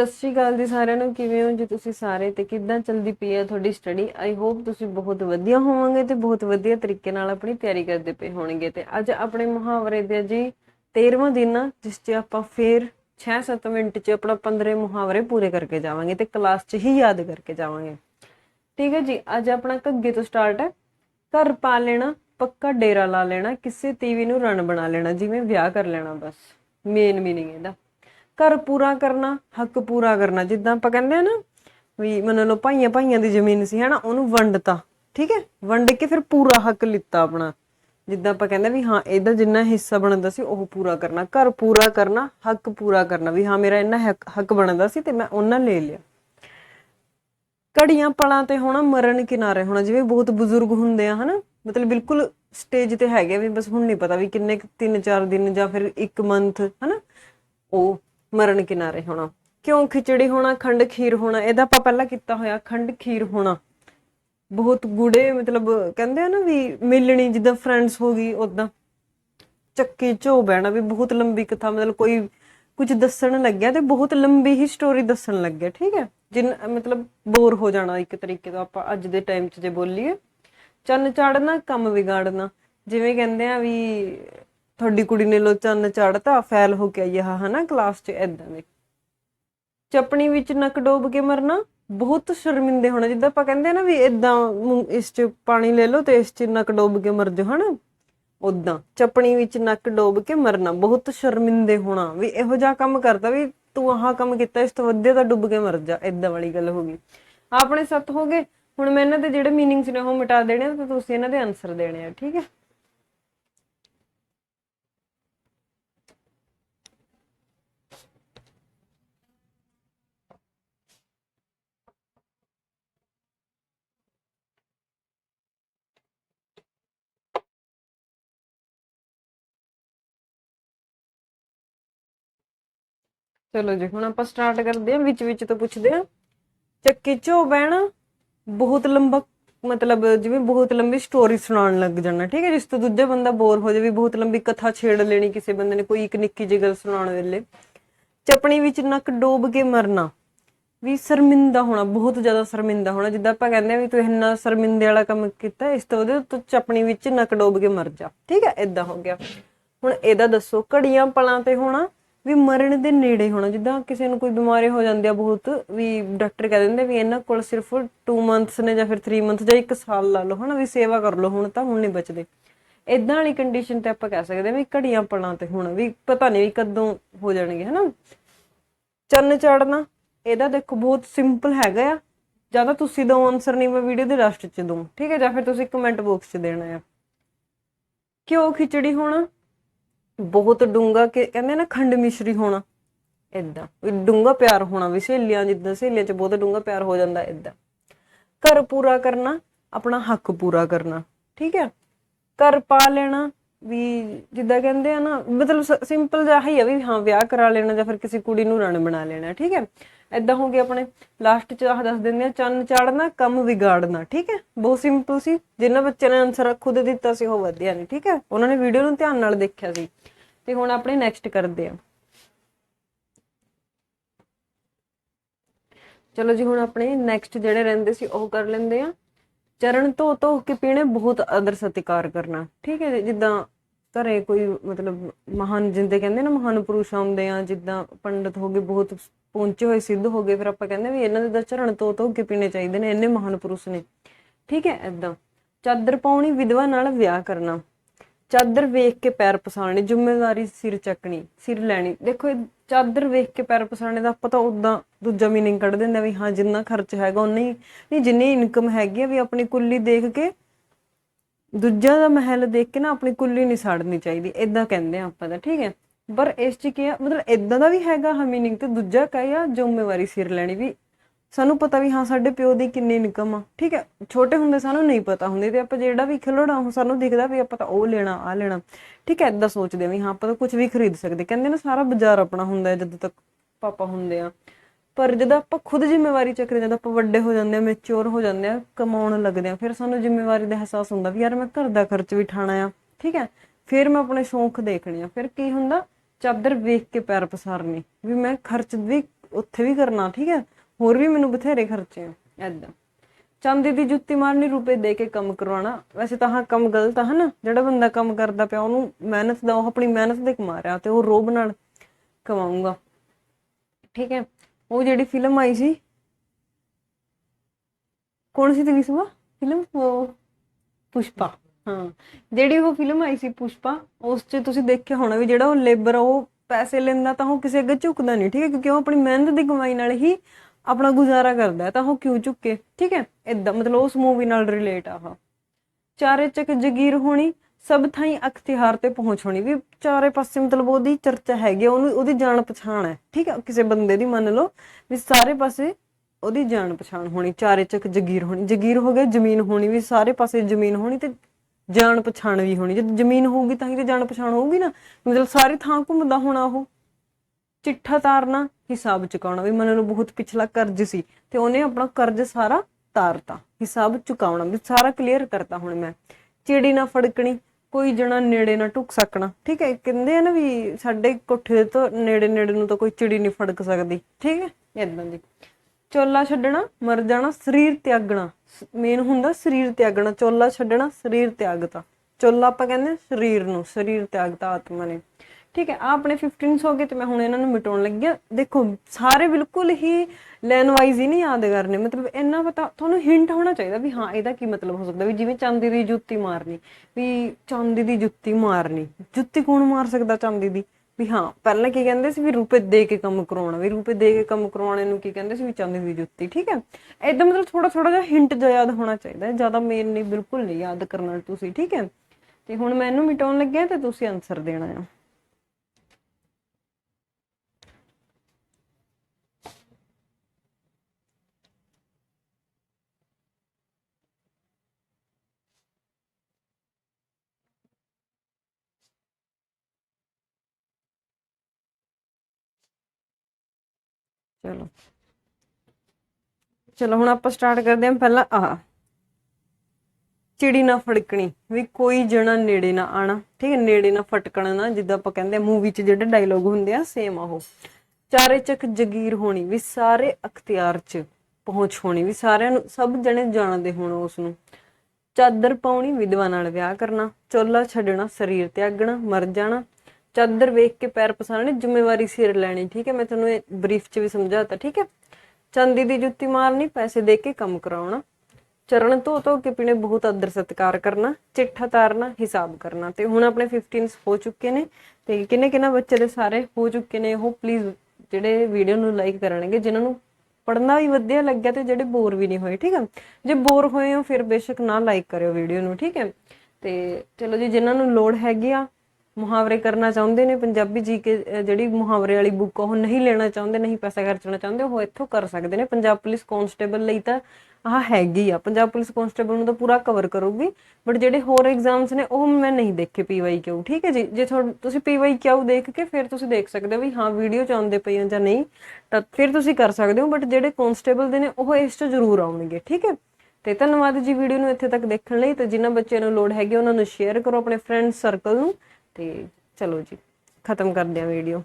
ਸਤਿ ਸ਼੍ਰੀ ਅਕਾਲ ਜੀ ਸਾਰਿਆਂ ਨੂੰ, ਕਿਵੇਂ ਹੋ ਜੀ ਤੁਸੀਂ ਸਾਰੇ ਤੇ ਕਿੱਦਾਂ ਚੱਲਦੀ ਪਈ ਹੈ ਤੁਹਾਡੀ ਸਟੱਡੀ ਆਈ ਹੋਪ ਤੁਸੀਂ ਬਹੁਤ ਵਧੀਆ ਹੋਵੋਗੇ ਤੇ ਬਹੁਤ ਵਧੀਆ ਤਰੀਕੇ ਨਾਲ ਆਪਣੀ ਤਿਆਰੀ ਕਰਦੇ ਪਏ ਹੋਣਗੇ ਤੇ ਅੱਜ ਆਪਣੇ ਮੁਹਾਵਰੇ ਦੇ ਜੀ 13ਵਾਂ ਦਿਨ ਆ, ਜਿਸ 'ਚ ਆਪਾਂ ਫੇਰ 6-7 ਮਿੰਟ 'ਚ ਆਪਣਾ 15 ਮੁਹਾਵਰੇ ਪੂਰੇ ਕਰਕੇ ਜਾਵਾਂਗੇ ਤੇ ਕਲਾਸ 'ਚ ਹੀ ਯਾਦ ਕਰਕੇ ਜਾਵਾਂਗੇ। ਠੀਕ ਹੈ ਜੀ, ਅੱਜ ਆਪਣਾ ਘੱਗੇ ਤੋਂ ਸਟਾਰਟ ਹੈ ਘਰ ਪਾ ਲੈਣਾ, ਪੱਕਾ ਡੇਰਾ ਲਾ ਲੈਣਾ, ਕਿਸੇ ਤੀਵੀ ਨੂੰ ਰਣ ਬਣਾ ਲੈਣਾ, ਜਿਵੇਂ ਵਿਆਹ ਕਰ ਲੈਣਾ ਬਸ ਮੇਨ ਮੀਨਿੰਗ ਇਹਦਾ। ਘਰ ਪੂਰਾ ਕਰਨਾ, ਹੱਕ ਪੂਰਾ ਕਰਨਾ। ਜਿੱਦਾਂ ਆਪਾਂ ਕਹਿੰਦੇ ਆ ਨਾ ਵੀ ਮੰਨ ਲਓ ਭਾਈਆਂ ਭਾਈਆਂ ਦੀ ਜ਼ਮੀਨ ਸੀ, ਹਨਾ, ਉਹਨੂੰ ਵੰਡਤਾ, ਠੀਕ ਹੈ? ਵੰਡ ਕੇ ਫਿਰ ਪੂਰਾ ਹੱਕ ਲਿੱਤਾ ਆਪਣਾ। ਜਿੱਦਾਂ ਆਪਾਂ ਕਹਿੰਦੇ ਵੀ ਹਾਂ, ਇਹਦਾ ਜਿੰਨਾ ਹਿੱਸਾ ਬਣਦਾ ਸੀ, ਉਹ ਪੂਰਾ ਕਰਨਾ। ਘਰ ਪੂਰਾ ਕਰਨਾ, ਹੱਕ ਪੂਰਾ ਕਰਨਾ, ਵੀ ਹਾਂ, ਮੇਰਾ ਇੰਨਾ ਹੱਕ ਬਣਦਾ ਸੀ ਤੇ ਮੈਂ ਉਹਨਾਂ ਲੈ ਲਿਆ। ਘੜੀਆਂ ਪਲਾਂ ਤੇ ਹੋਣਾ, ਮਰਨ ਕਿਨਾਰੇ ਹੋਣਾ, ਜਿਵੇਂ ਬਹੁਤ ਬਜ਼ੁਰਗ ਹੁੰਦੇ ਆ, ਹਨਾ? ਮਤਲਬ ਬਿਲਕੁਲ ਸਟੇਜ ਤੇ ਹੈਗੇ ਵੀ ਬਸ ਹੁਣ ਨਹੀਂ ਪਤਾ ਵੀ ਕਿੰਨੇ 3-4 ਦਿਨ ਜਾਂ ਫਿਰ 1 ਮੰਥ ਹਨਾ? ਉਹ ਮਰਨ ਕਿਨਾਰੇ ਹੋਣਾ। ਕਿਉਂ ਖਿਚੜੀ ਹੋਣਾ, ਖੰਡ ਖੀਰ ਹੋਣਾ, ਇਹਦਾ ਆਪਾਂ ਪਹਿਲਾਂ ਕੀਤਾ ਹੋਇਆ ਖੰਡ ਖੀਰ ਹੋਣਾ। ਬਹੁਤ ਗੂੜੇ ਮਤਲਬ ਕਹਿੰਦੇ ਆ ਨਾ ਵੀ ਮਿਲਣੀ ਜਿੱਦਾਂ ਫਰੈਂਡਸ ਹੋ ਗਈ ਉਦਾਂ ਚੱਕੀ ਝੋ ਬਹਿਣਾ ਵੀ ਬਹੁਤ ਲੰਬੀ ਕਥਾ, ਮਤਲਬ ਕੋਈ ਕੁਝ ਦੱਸਣ ਲੱਗਿਆ ਤੇ ਬਹੁਤ ਲੰਬੀ ਹੀ ਸਟੋਰੀ ਦੱਸਣ ਲੱਗਿਆ, ਠੀਕ ਹੈ? ਜਿਨ ਮਤਲਬ ਬੋਰ ਹੋ ਜਾਣਾ ਇੱਕ ਤਰੀਕੇ ਦਾ ਆਪਾਂ ਅੱਜ ਦੇ ਟਾਈਮ 'ਚ ਜੇ ਬੋਲੀਏ। ਚੰਨ ਚਾੜਨਾ, ਕੰਮ ਵਿਗਾੜਨਾ। ਜਿਵੇਂ ਕਹਿੰਦੇ ਆ ਵੀ ਤੁਹਾਡੀ ਕੁੜੀ ਨੇ ਲੋ ਚੰਨ ਚਾੜਤਾ, ਫੈਲ ਹੋ ਕੇ ਆਈ ਆ ਹਨਾ ਕਲਾਸ 'ਚ ਐਦਾਂ ਦੇ। ਚਪਣੀ ਵਿੱਚ ਨੱਕ ਡੋਬ ਕੇ ਮਰਨਾ, ਬਹੁਤ ਸ਼ਰਮਿੰਦੇ ਹੋਣਾ, ਜਿੱਦਾਂ ਆਪਾਂ ਕਹਿੰਦੇ ਨਾ ਵੀ ਇਦਾਂ ਇਸ 'ਚ ਪਾਣੀ ਲੈ ਲਓ ਤੇ ਇਸ 'ਚ ਨੱਕ ਡੋਬ ਕੇ ਮਰ ਜਾਓ, ਹਨਾ? ਉਦਾਂ ਚਪਣੀ ਵਿੱਚ ਨੱਕ ਡੋਬ ਕੇ ਮਰਨਾ, ਬਹੁਤ ਸ਼ਰਮਿੰਦੇ ਹੋਣਾ, ਵੀ ਇਹੋ ਜਿਹਾ ਕੰਮ ਕਰਦਾ ਵੀ ਤੂੰ ਆਹ ਕੰਮ ਕੀਤਾ, ਇਸ ਤੋਂ ਵਧੀਆ ਤਾਂ ਡੁੱਬ ਕੇ ਮਰ ਜਾ ਇਦਾਂ ਵਾਲੀ ਗੱਲ ਹੋ ਗਈ। ਆਪਣੇ ਸੱਤ ਹੋ ਗਏ, ਹੁਣ ਮੈਂ ਇਹਨਾਂ ਦੇ ਜਿਹੜੇ ਮੀਨਿੰਗਸ ਨੇ ਉਹ ਮਿਟਾ ਦੇਣੇ ਆ ਤੇ ਤੁਸੀਂ ਇਹਨਾਂ ਦੇ ਆਨਸਰ ਦੇਣੇ ਆ, ਠੀਕ ਹੈ? ਚਲੋ ਜੀ, ਹੁਣ ਆਪਾਂ ਸਟਾਰਟ ਕਰਦੇ ਹਾਂ, ਵਿੱਚ ਵਿੱਚ ਤੋਂ ਪੁੱਛਦੇ ਹਾਂ। ਚੱਕੀ ਝੋ ਬਹਿਣਾ ਬਹੁਤ ਲੰਬਾ, ਮਤਲਬ ਜਿਵੇਂ ਬਹੁਤ ਲੰਬੀ ਸਟੋਰੀ ਸੁਣਾਉਣ ਲੱਗ ਜਾਣਾ, ਠੀਕ ਹੈ ਜਿਸ ਤੋਂ ਦੂਜਾ ਬੰਦਾ ਬੋਰ ਹੋ ਜਾਵੇ, ਬਹੁਤ ਲੰਬੀ ਕਥਾ ਛੇੜ ਲੈਣੀ ਕਿਸੇ ਬੰਦੇ ਨੇ, ਕੋਈ ਇੱਕ ਨਿੱਕੀ ਜਿਹੀ ਗੱਲ ਸੁਣਾਉਣ ਵੇਲੇ। ਚਪਣੀ ਵਿੱਚ ਨੱਕ ਡੋਬ ਕੇ ਮਰਨਾ, ਵੀ ਸ਼ਰਮਿੰਦਾ ਹੋਣਾ, ਬਹੁਤ ਜ਼ਿਆਦਾ ਸ਼ਰਮਿੰਦਾ ਹੋਣਾ, ਜਿੱਦਾਂ ਆਪਾਂ ਕਹਿੰਦੇ ਆ ਵੀ ਤੂੰ ਇੰਨਾ ਸ਼ਰਮਿੰਦੇ ਵਾਲਾ ਕੰਮ ਕੀਤਾ, ਇਸ ਤੋਂ ਉਹਦੇ ਤੂੰ ਚਪਣੀ ਵਿੱਚ ਨੱਕ ਡੋਬ ਕੇ ਮਰ ਜਾ, ਠੀਕ ਹੈ? ਇਦਾਂ ਹੋ ਗਿਆ। ਹੁਣ ਇਹਦਾ ਦੱਸੋ, ਘੜੀਆਂ ਪਲਾਂ ਤੇ ਹੋਣਾ ਵੀ ਮਰਨ ਦੇ ਨੇੜੇ ਹੋਣਾ, ਜਿੱਦਾਂ ਕਿਸੇ ਨੂੰ ਕੋਈ ਬਿਮਾਰੀ ਹੋ ਜਾਂਦੀ ਆ ਬਹੁਤ, ਵੀ ਡਾਕਟਰ ਕਹਿ ਦਿੰਦੇ ਵੀ ਇਹਨਾਂ ਕੋਲ ਸਿਰਫ 2 ਮੰਥਸ ਨੇ ਜਾਂ ਫਿਰ 3 ਮੰਥ ਜਾਂ 1 ਸਾਲ ਲਾ ਲਓ, ਹਨਾ, ਵੀ ਸੇਵਾ ਕਰ ਲਓ, ਹੁਣ ਤਾਂ ਹੁਣ ਨਹੀਂ ਬਚਦੇ। ਇਦਾਂ ਵਾਲੀ ਕੰਡੀਸ਼ਨ ਤੇ ਆਪਾਂ ਕਹਿ ਸਕਦੇ ਵੀ ਘੜੀਆਂ ਪਲਾਂ ਤੇ ਹੁਣ, ਵੀ ਪਤਾ ਨਹੀਂ ਵੀ ਕਦੋਂ ਹੋ ਜਾਣਗੇ, ਹਨਾ। ਚੰਨ ਚੜਨਾ, ਇਹਦਾ ਦੇਖੋ ਬਹੁਤ ਸਿੰਪਲ ਹੈਗਾ ਆ, ਜਾਂ ਤਾਂ ਤੁਸੀਂ ਦੋ ਆਨਸਰ ਨਹੀਂ, ਮੈਂ ਵੀਡੀਓ ਦੇ ਲਾਸਟ 'ਚ ਦੂੰ ਠੀਕ ਹੈ, ਜਾਂ ਫਿਰ ਤੁਸੀਂ ਕਮੈਂਟ ਬਾਕਸ 'ਚ ਦੇਣਾ ਆ। ਕਿਉਂ ਖਿਚੜੀ ਹੋਣਾ ਬਹੁਤ ਡੂੰਗਾ ਕਿ ਕਹਿੰਦੇ ਨਾ ਖੰਡ ਮਿਸ਼ਰੀ ਹੋਣਾ ਇਦਾਂ ਵੀ ਡੂੰਗਾ ਪਿਆਰ ਹੋਣਾ, ਵੀ ਸਹੇਲੀਆਂ ਜਿੱਦਾਂ ਸਹੇਲੀਆਂ 'ਚ ਬਹੁਤ ਡੂੰਗਾ ਪਿਆਰ ਹੋ ਜਾਂਦਾ ਇਦਾਂ ਘਰ ਪੂਰਾ ਕਰਨਾ, ਆਪਣਾ ਹੱਕ ਪੂਰਾ ਕਰਨਾ, ਠੀਕ ਹੈ ਘਰ ਪਾ ਲੈਣਾ, ਵੀ ਜਿੱਦਾਂ ਕਹਿੰਦੇ ਆ ਨਾ, ਮਤਲਬ ਸਿੰਪਲ ਜਿਹਾ ਹੀ ਆ ਵੀ ਹਾਂ, ਵਿਆਹ ਕਰਾ ਲੈਣਾ ਜਾਂ ਫਿਰ ਕਿਸੇ ਕੁੜੀ ਨੂੰ ਰਣ ਬਣਾ ਲੈਣਾ, ਠੀਕ ਹੈ ਇਦਾਂ ਹੋ ਗਿਆ ਆਪਣੇ ਲਾਸਟ 'ਚ ਆਹ ਦੱਸ ਦਿੰਦੇ ਆ, ਚੰਨ ਚਾੜਨਾ, ਕੰਮ ਵਿਗਾੜਨਾ, ਠੀਕ ਹੈ ਬਹੁਤ ਸਿੰਪਲ ਸੀ, ਜਿੰਨਾ ਬੱਚਿਆਂ ਨੇ ਆਨਸਰ ਖੁਦ ਦਿੱਤਾ ਸੀ, ਉਹ ਵਧੀਆ ਨਹੀਂ ਠੀਕ ਹੈ ਉਹਨਾਂ ਨੇ ਵੀਡੀਓ ਨੂੰ ਧਿਆਨ ਨਾਲ ਦੇਖਿਆ ਸੀ। ਤੇ ਹੁਣ ਆਪਣੇ ਨੈਕਸਟ ਕਰਦੇ ਆ। ਚਲੋ ਜੀ ਹੁਣ ਆਪਣੇ ਨੈਕਸਟ ਜਿਹੜੇ ਰਹਿੰਦੇ ਸੀ ਉਹ ਕਰ ਲੈਂਦੇ ਆ। ਚਰਨ ਧੋ ਧੋ ਕੇ ਪੀਣੇ ਬਹੁਤ ਆਦਰ ਸਤਿਕਾਰ ਕਰਨਾ। ਠੀਕ ਹੈ ਜੀ, ਜਿੱਦਾਂ ਘਰੇ ਕੋਈ ਮਤਲਬ ਮਹਾਨ ਜਿੰਦੇ ਕਹਿੰਦੇ ਨਾ ਮਹਾਨ ਪੁਰਸ਼ ਆਉਂਦੇ ਆ ਜਿੱਦਾਂ ਪੰਡਤ ਹੋ ਗਏ ਬਹੁਤ ਪਹੁੰਚੇ ਹੋਏ ਸਿੱਧ ਹੋ ਗਏ ਫਿਰ ਆਪਾਂ ਕਹਿੰਦੇ ਵੀ ਇਹਨਾਂ ਦੇ ਤਾਂ ਚਰਨ ਧੋ ਧੋ ਕੇ ਪੀਣੇ ਚਾਹੀਦੇ ਨੇ ਇੰਨੇ ਮਹਾਨ ਪੁਰਸ਼ ਨੇ। ਠੀਕ ਹੈ ਐਦਾਂ ਚਾਦਰ ਪਾਉਣੀ ਵਿਧਵਾ ਨਾਲ ਵਿਆਹ ਕਰਨਾ। ਚਾਦਰ ਵੇਖ ਕੇ ਪੈਰ ਪਸਾਰਨੇ, ਜ਼ਿੰਮੇਵਾਰੀ ਸਿਰ ਚੱਕਣੀ, ਸਿਰ ਲੈਣੀ। ਦੇਖੋ ਇਹ ਚਾਦਰ ਵੇਖ ਕੇ ਪੈਰ ਪਸਾਰਨੇ ਦਾ ਆਪਾਂ ਉਦਾਂ ਦੂਜਾ ਮੀਨਿੰਗ ਕੱਢ ਦਿੰਦੇ ਵੀ ਹਾਂ, ਜਿੰਨਾ ਖਰਚ ਹੈਗਾ ਉਨਾ ਹੀ ਨਹੀਂ, ਜਿੰਨੀ ਇਨਕਮ ਹੈਗੀ ਆ ਵੀ ਆਪਣੀ ਕੁੱਲੀ ਦੇਖ ਕੇ ਦੂਜਾ ਦਾ ਮਹਿਲ ਦੇਖ ਕੇ ਨਾ ਆਪਣੀ ਕੁੱਲੀ ਨਹੀਂ ਸਾੜਨੀ ਚਾਹੀਦੀ ਇਦਾਂ ਕਹਿੰਦੇ ਆ ਆਪਾਂ ਤਾਂ, ਠੀਕ ਹੈ? ਪਰ ਇਸ ਚ ਕੀ ਆ, ਮਤਲਬ ਇਦਾਂ ਦਾ ਵੀ ਹੈਗਾ, ਹਾਂ ਮੀਨਿੰਗ ਤੇ ਦੂਜਾ ਕਹੇ ਆ, ਜ਼ਿੰਮੇਵਾਰੀ ਸਿਰ ਲੈਣੀ ਵੀ ਸਾਨੂੰ ਪਤਾ ਵੀ ਹਾਂ ਸਾਡੇ ਪਿਓ ਦੀ ਕਿੰਨੀ ਇਨਕਮ ਆ। ਠੀਕ ਹੈ, ਛੋਟੇ ਹੁੰਦੇ ਸਾਨੂੰ ਨਹੀਂ ਪਤਾ ਹੁੰਦੀ ਤੇ ਆਪਾਂ ਜਿਹੜਾ ਵੀ ਖਿਲੌਣਾ ਉਹ ਸਾਨੂੰ ਦਿਖਦਾ ਵੀ ਆਪਾਂ ਤਾਂ ਉਹ ਲੈਣਾ ਆ ਲੈਣਾ। ਠੀਕ ਹੈ ਇਦਾਂ ਸੋਚਦੇ ਵੀ ਹਾਂ ਆਪਾਂ ਤਾਂ ਕੁਝ ਵੀ ਖਰੀਦ ਸਕਦੇ। ਕਹਿੰਦੇ ਨਾ ਸਾਰਾ ਬਾਜ਼ਾਰ ਆਪਣਾ ਹੁੰਦਾ ਹੈ ਜਦੋਂ ਤੱਕ ਪਾਪਾ ਹੁੰਦੇ ਆ। ਪਰ ਜਦੋਂ ਆਪਾਂ ਖੁਦ ਜ਼ਿੰਮੇਵਾਰੀ ਚੱਕਦੇ ਜਦੋਂ ਆਪਾਂ ਵੱਡੇ ਹੋ ਜਾਂਦੇ ਆ ਮੈਚੁਰ ਹੋ ਜਾਂਦੇ ਆ ਕਮਾਉਣ ਲੱਗਦੇ ਆ ਫਿਰ ਸਾਨੂੰ ਜ਼ਿੰਮੇਵਾਰੀ ਦਾ ਅਹਿਸਾਸ ਹੁੰਦਾ ਵੀ ਯਾਰ ਮੈਂ ਘਰ ਦਾ ਖਰਚ ਵੀ ਠਾਣਾ ਆ। ਠੀਕ ਹੈ, ਫਿਰ ਮੈਂ ਆਪਣੇ ਸ਼ੌਂਕ ਦੇਖਣੇ ਆ। ਫਿਰ ਕੀ ਹੁੰਦਾ? ਚਾਦਰ ਵੇਖ ਕੇ ਪੈਰ ਪਸਾਰਨੇ। ਵੀ ਮੈਂ ਖਰਚ ਵੀ ਉੱਥੇ ਵੀ ਕਰਨਾ, ਠੀਕ ਹੈ। ਹੋਰ ਵੀ ਮੈਨੂੰ ਬਥੇਰੇ ਖਰਚੇ ਆ। ਐਦਾਂ ਚਾਂਦੀ ਦੀ ਜੁੱਤੀ ਮਾਰਨੀ ਰੁਪਏ ਦੇ ਕੇ ਕੰਮ ਕਰਵਾਉਣਾ। ਵੈਸੇ ਤਾਂ ਹਾਂ ਕੰਮ ਗਲਤ ਆ, ਹਨਾ? ਜਿਹੜਾ ਬੰਦਾ ਕੰਮ ਕਰਦਾ ਪਿਆ, ਉਹਨੂੰ ਮਿਹਨਤ ਦਾ, ਉਹ ਆਪਣੀ ਮਿਹਨਤ ਦੇ ਕਮਾ ਰਿਹਾ ਤੇ ਉਹ ਰੋਬ ਨਾਲ ਕਮਾਊਗਾ। ਠੀਕ ਹੈ? ਉਹ ਜਿਹੜੀ ਫਿਲਮ ਆਈ ਸੀ। ਕੌਣ ਸੀ ਤੇਰੀ ਸੁਬਾ ਫਿਲਮ? ਉਹ ਪੁਸ਼ਪਾ। ਹਾਂ। ਜਿਹੜੀ ਉਹ ਫਿਲਮ ਆਈ ਸੀ ਪੁਸ਼ਪਾ, ਉਸ 'ਚ ਤੁਸੀਂ ਦੇਖਿਆ ਹੋਣਾ ਵੀ ਜਿਹੜਾ ਉਹ ਲੇਬਰ ਉਹ ਪੈਸੇ ਲੈਂਦਾ ਤਾਂ ਉਹ ਕਿਸੇ ਅੱਗੇ ਝੁਕਦਾ ਨਹੀਂ, ਠੀਕ ਹੈ? ਕਿਉਂਕਿ ਉਹ ਆਪਣੀ ਮਿਹਨਤ ਦੀ ਕਮਾਈ ਨਾਲ ਹੀ ਆਪਣਾ ਗੁਜ਼ਾਰਾ ਕਰਦਾ ਹੈ, ਤਾਂ ਉਹ ਕਿਉਂ ਝੁਕੇ ਠੀਕ ਹੈ? ਇਦਾਂ ਮਤਲਬ ਉਸ ਮੂਵੀ ਨਾਲ ਰਿਲੇਟ ਆ ਉਹ। ਚਾਰੇ ਚੱਕ ਜਗੀਰ ਹੋਣੀ, ਸਭ ਥਾਈਂ ਅਖਤਿਆਰ ਤੇ ਪਹੁੰਚ ਹੋਣੀ। ਵੀ ਚਾਰੇ ਪਾਸੇ ਮਤਲਬ ਉਹਦੀ ਚਰਚਾ ਹੈਗੀ ਉਹਨੂੰ ਉਹਦੀ ਜਾਣ ਪਛਾਣ ਹੈ। ਠੀਕ ਹੈ? ਕਿਸੇ ਬੰਦੇ ਦੀ ਮੰਨ ਲਓ ਵੀ ਸਾਰੇ ਪਾਸੇ ਉਹਦੀ ਜਾਣ ਪਛਾਣ ਹੋਣੀ, ਚਾਰੇ ਚੱਕ ਜਗੀਰ ਹੋਣੀ। ਜਗੀਰ ਹੋ ਗਿਆ, ਜ਼ਮੀਨ ਹੋਣੀ ਵੀ ਸਾਰੇ ਪਾਸੇ ਜ਼ਮੀਨ ਹੋਣੀ ਤੇ ਜਾਣ ਪਛਾਣ ਵੀ ਹੋਣੀ। ਜਦ ਜ਼ਮੀਨ ਹੋਊਗੀ ਤਾਂ ਹੀ ਤੇ ਜਾਣ ਪਛਾਣ ਹੋਊਗੀ ਨਾ। ਮਤਲਬ ਸਾਰੇ ਥਾਂ ਘੁੰਮਦਾ ਹੋਣਾ ਉਹ। ਚਿੱਠਾ ਤਾਰਨਾ ਹਿਸਾਬ ਚੁਕਾਉਣਾ ਵੀ ਮਨ ਨੂੰ ਬਹੁਤ ਪਿਛਲਾ ਕਰਜ਼ ਸੀ ਤੇ ਉਹਨੇ ਆਪਣਾ ਕਰਜ਼ ਸਾਰਾ ਤਾਰਤਾ, ਹਿਸਾਬ ਚੁਕਾਉਣਾ ਵੀ ਸਾਰਾ ਕਲੀਅਰ ਕਰਤਾ ਹੁਣ ਮੈਂ। ਚਿੜੀ ਨਾ ਫੜਕਣੀ, ਕੋਈ ਜਣਾ ਨੇੜੇ ਨਾ ਟੁੱਕ ਸਕਣਾ। ਠੀਕ ਹੈ ਕਹਿੰਦੇ ਆ ਨਾ ਵੀ ਸਾਡੇ ਕੋਠੇ ਤੋਂ ਨੇੜੇ ਨੇੜੇ ਨੂੰ ਤਾਂ ਕੋਈ ਚਿੜੀ ਨਹੀਂ ਫੜਕ ਸਕਦੀ। ਠੀਕ ਹੈ ਇਦਾਂ ਦੀ ਚੋਲਾ ਛੱਡਣਾ, ਮਰ ਜਾਣਾ, ਸਰੀਰ ਤਿਆਗਣਾ। ਮੇਨ ਹੁੰਦਾ ਸਰੀਰ ਤਿਆਗਣਾ, ਚੋਲਾ ਛੱਡਣਾ, ਸਰੀਰ ਤਿਆਗਤਾ। ਚੋਲਾ ਆਪਾਂ ਕਹਿੰਦੇ ਸਰੀਰ ਨੂੰ, ਸਰੀਰ ਤਿਆਗਤਾ ਆਤਮਾ ਨੇ। ਠੀਕ ਹੈ ਆ ਆਪਣੇ 15 ਹੋ ਗਏ ਤੇ ਮੈਂ ਹੁਣ ਇਹਨਾਂ ਨੂੰ ਮਿਟਾਉਣ ਲੱਗੀ ਹਾਂ। ਦੇਖੋ, ਸਾਰੇ ਬਿਲਕੁਲ ਹੀ ਲਾਈਨ ਵਾਈਜ਼ ਹੀ ਨਹੀਂ ਯਾਦ ਕਰਨੇ ਮਤਲਬ ਇੰਨਾ ਪਤਾ, ਤੁਹਾਨੂੰ ਹਿੰਟ ਹੋਣਾ ਚਾਹੀਦਾ ਵੀ ਹਾਂ, ਇਹਦਾ ਕੀ ਮਤਲਬ ਹੋ ਸਕਦਾ ਵੀ ਜਿਵੇਂ ਚਾਂਦੀ ਦੀ ਜੁੱਤੀ ਮਾਰਨੀ, ਵੀ ਚਾਂਦੀ ਦੀ ਜੁੱਤੀ ਮਾਰਨੀ। ਜੁੱਤੀ ਕੌਣ ਮਾਰ ਸਕਦਾ ਚਾਂਦੀ ਦੀ? ਵੀ ਹਾਂ, ਪਹਿਲਾਂ ਕੀ ਕਹਿੰਦੇ ਸੀ ਵੀ ਰੁਪਏ ਦੇ ਕੇ ਕੰਮ ਕਰਾਉਣਾ, ਵੀ ਰੁਪਏ ਦੇ ਕੇ ਕੰਮ ਕਰਵਾਉਣੇ ਨੂੰ ਕੀ ਕਹਿੰਦੇ ਸੀ ਵੀ ਚਾਂਦੀ ਦੀ ਜੁੱਤੀ, ਠੀਕ ਹੈ? ਐਦਾਂ ਮਤਲਬ ਥੋੜਾ ਥੋੜਾ ਜਿਹਾ ਹਿੰਟ ਜਿਹਾ ਯਾਦ ਹੋਣਾ ਚਾਹੀਦਾ ਹੈ। ਜ਼ਿਆਦਾ ਮੇਨ ਨਹੀਂ, ਬਿਲਕੁਲ ਨਹੀਂ ਯਾਦ ਕਰਨਾ ਤੁਸੀਂ, ਠੀਕ ਹੈ? ਤੇ ਹੁਣ ਮੈਂ ਇਹਨੂੰ ਮਿਟਾਉਣ ਲੱਗਿਆ ਤੇ ਤੁਸੀਂ ਆਨਸਰ ਦੇਣਾ ਆ ਚਲੋ। ਚਲੋ, ਹੁਣ ਆਪਾਂ ਸਟਾਰਟ ਕਰਦੇ ਹਾਂ। ਪਹਿਲਾਂ ਆਹ ਚਿੜੀ ਨਾ ਫੜਕਣੀ। ਵੀ ਕੋਈ ਜਣਾ ਨੇੜੇ ਨਾ ਆਣਾ। ਠੀਕ ਹੈ, ਨੇੜੇ ਨਾ ਫਟਕਣਾ ਨਾ, ਜਿੱਦਾਂ ਆਪਾਂ ਕਹਿੰਦੇ ਆ ਮੂਵੀ 'ਚ ਜਿਹੜੇ ਡਾਇਲੋਗ ਹੁੰਦੇ ਆ ਸੇਮ ਆ ਉਹ। ਚਾਰੇ ਚੱਕ ਜਗੀਰ ਹੋਣੀ। ਵੀ ਸਾਰੇ ਅਖਤਿਆਰ 'ਚ ਪਹੁੰਚ ਹੋਣੀ। ਵੀ ਸਾਰਿਆਂ ਨੂੰ, ਸਭ ਜਣੇ ਜਾਣਦੇ ਹੋਣ ਉਸ ਨੂੰ ਚਾਦਰ ਪਾਉਣੀ, ਵਿਧਵਾ ਨਾਲ ਵਿਆਹ ਕਰਨਾ। ਚੋਲਾ ਛੱਡਣਾ, ਸਰੀਰ ਤਿਆਗਣਾ, ਮਰ ਜਾਣਾ। ਚਾਦਰ ਵੇਖ ਕੇ ਪੈਰ ਪਸਾਰਨੇ, ਜ਼ਿੰਮੇਵਾਰੀ ਸਿਰ ਲੈਣੀ, ਠੀਕ ਹੈ? ਮੈਂ ਤੁਹਾਨੂੰ ਇਹ ਬਰੀਫ 'ਚ ਵੀ ਸਮਝਾਤਾ, ਠੀਕ ਹੈ? ਚਾਂਦੀ ਦੀ ਜੁੱਤੀ ਮਾਰਨੀ, ਪੈਸੇ ਦੇ ਕੇ ਕੰਮ ਕਰਾਉਣਾ, ਚਰਨ ਧੋ ਧੋ ਕੇ ਪੀਣੇ, ਬਹੁਤ ਆਦਰ ਸਤਿਕਾਰ ਕਰਨਾ, ਚਿੱਠਾ ਤਾਰਨਾ, ਹਿਸਾਬ ਕਰਨਾ। ਤੇ ਹੁਣ ਆਪਣੇ 15 ਹੋ ਚੁੱਕੇ ਨੇ, ਤੇ ਕਿੰਨੇ ਕਿੰਨੇ ਬੱਚੇ ਦੇ ਸਾਰੇ ਹੋ ਚੁੱਕੇ ਨੇ, ਉਹ ਪਲੀਜ਼ ਜਿਹੜੇ ਵੀਡੀਓ ਨੂੰ ਲਾਈਕ ਕਰਨਗੇ, ਜਿਨ੍ਹਾਂ ਨੂੰ ਪੜਨਾ ਵੀ ਵਧੀਆ ਲੱਗਿਆ ਤੇ ਜਿਹੜੇ ਬੋਰ ਵੀ ਨਹੀਂ ਹੋਏ, ਠੀਕ ਹੈ? ਜੇ ਬੋਰ ਹੋਏ ਹੋ, ਫਿਰ ਬੇਸ਼ੱਕ ਨਾ ਲਾਈਕ ਕਰਿਓ ਵੀਡੀਓ ਨੂੰ, ਠੀਕ ਹੈ? ਤੇ ਚਲੋ ਜੀ, ਜਿਨ੍ਹਾਂ ਨੂੰ ਲੋੜ ਹੈਗੀ ਆ ਮੁਹਾਵਰੇ ਕਰਨਾ ਚਾਹੁੰਦੇ ਨੇ, ਪੰਜਾਬੀ ਜੀ ਕੇ, ਅਹ ਜਿਹੜੀ ਮੁਹਾਵਰੇ ਵਾਲੀ ਬੁੱਕ ਉਹ ਨਹੀਂ ਲੈਣਾ ਚਾਹੁੰਦੇ, ਨਹੀਂ ਪੈਸਾ ਖਰਚਣਾ ਚਾਹੁੰਦੇ, ਉਹ ਇੱਥੋਂ ਕਰ ਸਕਦੇ ਨੇ। ਪੰਜਾਬ ਪੁਲਿਸ ਕਾਂਸਟੇਬਲ ਲਈ ਤਾਂ ਆਹ ਹੈਗੀ ਆ। ਪੰਜਾਬ ਪੁਲਿਸ ਕਾਂਸਟੇਬਲ ਨੂੰ ਤਾਂ ਪੂਰਾ ਕਵਰ ਕਰੂਗੀ ਬਟ ਜਿਹੜੇ ਹੋਰ ਐਗਜ਼ਾਮਸ ਨੇ, ਉਹ ਮੈਂ ਨਹੀਂ ਦੇਖੇ ਪੀਵਾਈ ਠੀਕ ਹੈ ਜੀ? ਜੇ ਤੁਸੀਂ ਪੀਵਾਈ ਦੇਖ ਕੇ ਫਿਰ ਤੁਸੀਂ ਦੇਖ ਸਕਦੇ ਹੋ ਵੀ ਹਾਂ ਵੀਡੀਓ ਚ ਆਉਂਦੇ ਪਏ ਜਾਂ ਨਹੀਂ, ਤਾਂ ਫਿਰ ਤੁਸੀਂ ਕਰ ਸਕਦੇ ਹੋ ਬਟ ਜਿਹੜੇ ਕਾਂਸਟੇਬਲ ਦੇ ਨੇ, ਉਹ ਇਸ ਚ ਜ਼ਰੂਰ ਆਉਣਗੇ। ਠੀਕ ਹੈ? ਤੇ ਧੰਨਵਾਦ ਜੀ ਵੀਡੀਓ ਨੂੰ ਇੱਥੇ ਤੱਕ ਦੇਖਣ ਲਈ, ਤੇ ਜਿਨ੍ਹਾਂ ਬੱਚਿਆਂ ਨੂੰ ਲੋੜ ਹੈਗੀ ਉਹਨਾਂ ਨੂੰ ਸ਼ੇਅਰ ਕਰੋ ਆਪਣੇ ਫਰੈਂਡ ਸਰਕਲ ਨੂੰ। ਤੇ ਚਲੋ ਜੀ ਖਤਮ ਕਰਦੇ ਹਾਂ ਵੀਡੀਓ